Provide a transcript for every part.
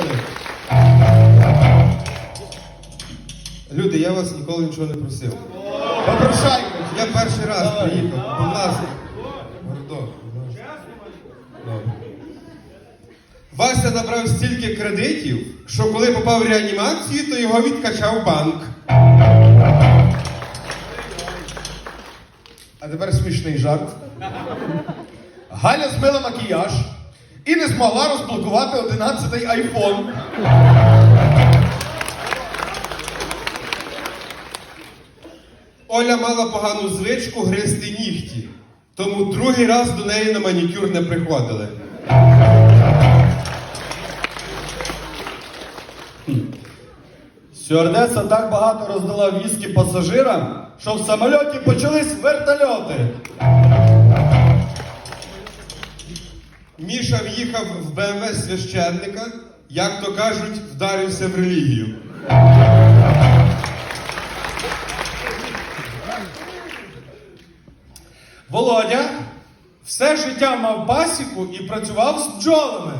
Поїхали. Люди, я вас ніколи нічого не просив. Попрошайко. Я перший раз приїхав. Будь. Добре. Вася набрав стільки кредитів, що коли попав в реанімацію, то його відкачав банк. А тепер смішний жарт. Галя змила макіяж і не змогла розблокувати 11-й айфон. Оля мала погану звичку гризти нігті, тому другий раз до неї на манікюр не приходили. Стюардеса так багато роздала віскі пасажирам, що в самольоті почались вертольоти. Міша в'їхав в БМВ священника, як то кажуть, вдарився в релігію. Володя все життя мав пасіку і працював з бджолами.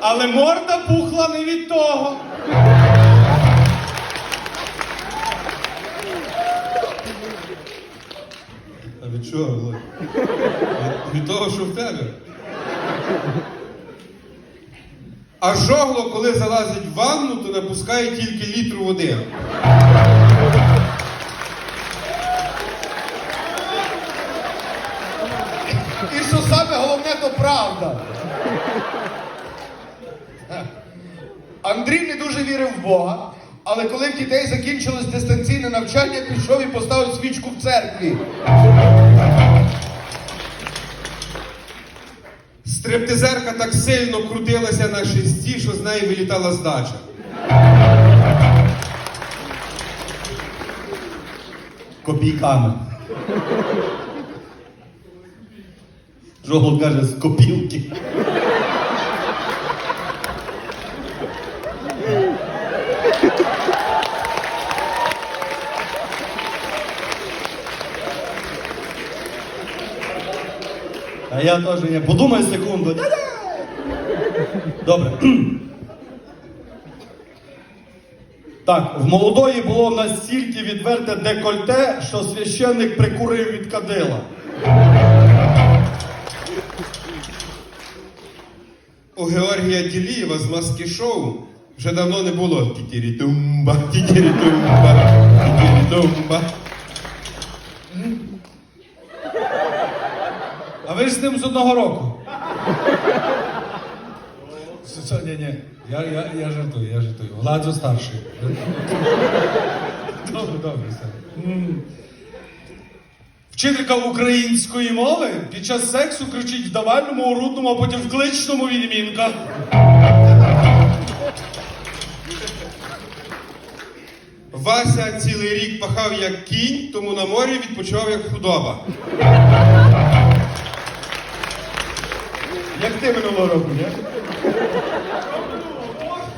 Але морда пухла не від того. Від? Від, від того, що в тебе. А жогло, коли залазить в ванну, то напускає тільки літру води. І що саме головне, то правда. Андрій не дуже вірив в Бога, але коли в дітей закінчилось дистанційне навчання, пішов і поставив свічку в церкві. Стриптизерка так сильно крутилася на шесті, що з неї вилітала здача. Копійками. Жогол каже, з копілки. А я теж не подумай секунду. Добре. Так, в молодої було настільки відверте декольте, що священник прикурив від кадила. У Георгія Ділієва з маски шоу вже давно не було тітірі-тумба, тітірі-тумба, тітірі-тумба. А ви ж з ним з одного року. Ні, ні. Я, я, я жартую, я жартую. Владзо старший. Добре, добре, все. Вчителька української мови під час сексу кричить в давальному, орудному, а потім в кличному відмінках. Вася цілий рік пахав як кінь, тому на морі відпочивав як худоба. Ти минулого року, ні?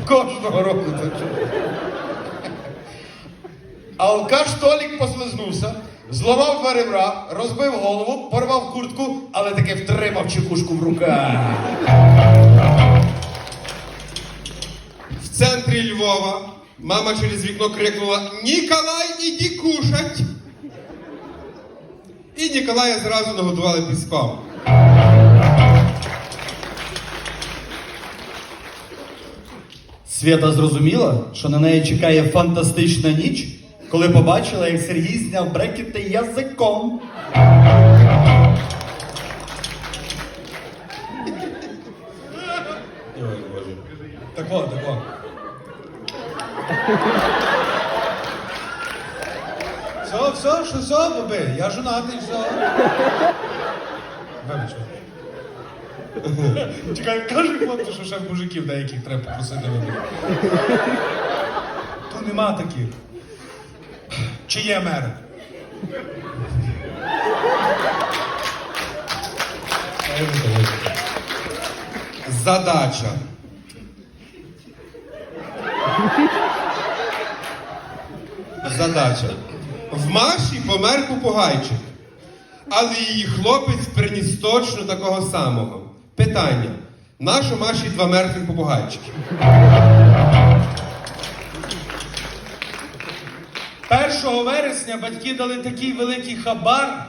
Кожного року так. А алкаш Толік послизнувся, зламав два розбив голову, порвав куртку, але таки втримав чекушку в руках. В центрі Львова мама через вікно крикнула Ніколай, іди кушать! І Ніколая зразу нагодували піском. Свята зрозуміла, що на неї чекає фантастична ніч, коли побачила, як Сергій зняв брекети язиком. Так от, так от. Все, все, що все, баби, я жонатий, все. Вибач. Чекай, кажи хлопці, що ще мужиків деяких треба попросити вибити. То нема таких. Чи є мер? Задача. Задача. В Маші помер попугайчик. але її хлопець приніс точно такого самого. Питання: нащо Маші два мертвих попугайчики? 1 вересня батьки дали такий великий хабар,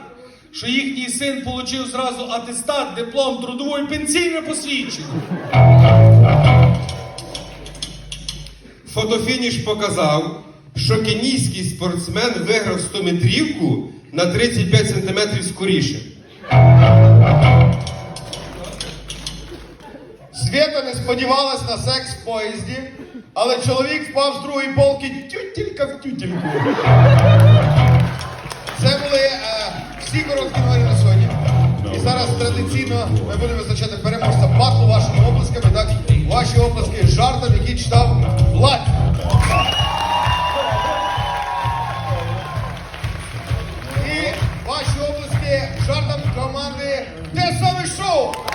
що їхній син отримав зразу атестат, диплом, трудову і пенсійне посвідчення. Фотофініш показав, що кенійський спортсмен виграв 100 метрівку на 35 сантиметрів скоріше. Свєта не сподівалась на секс в поїзді, але чоловік впав з другої полки тютілька в тютільку. Це були е, всі короткі новини на сьогодні. І зараз традиційно ми будемо визначати переможця батлу вашими обласками, так ваші обласки жартом, які читав Влад. І ваші обласки жартом команди «Те саме шоу.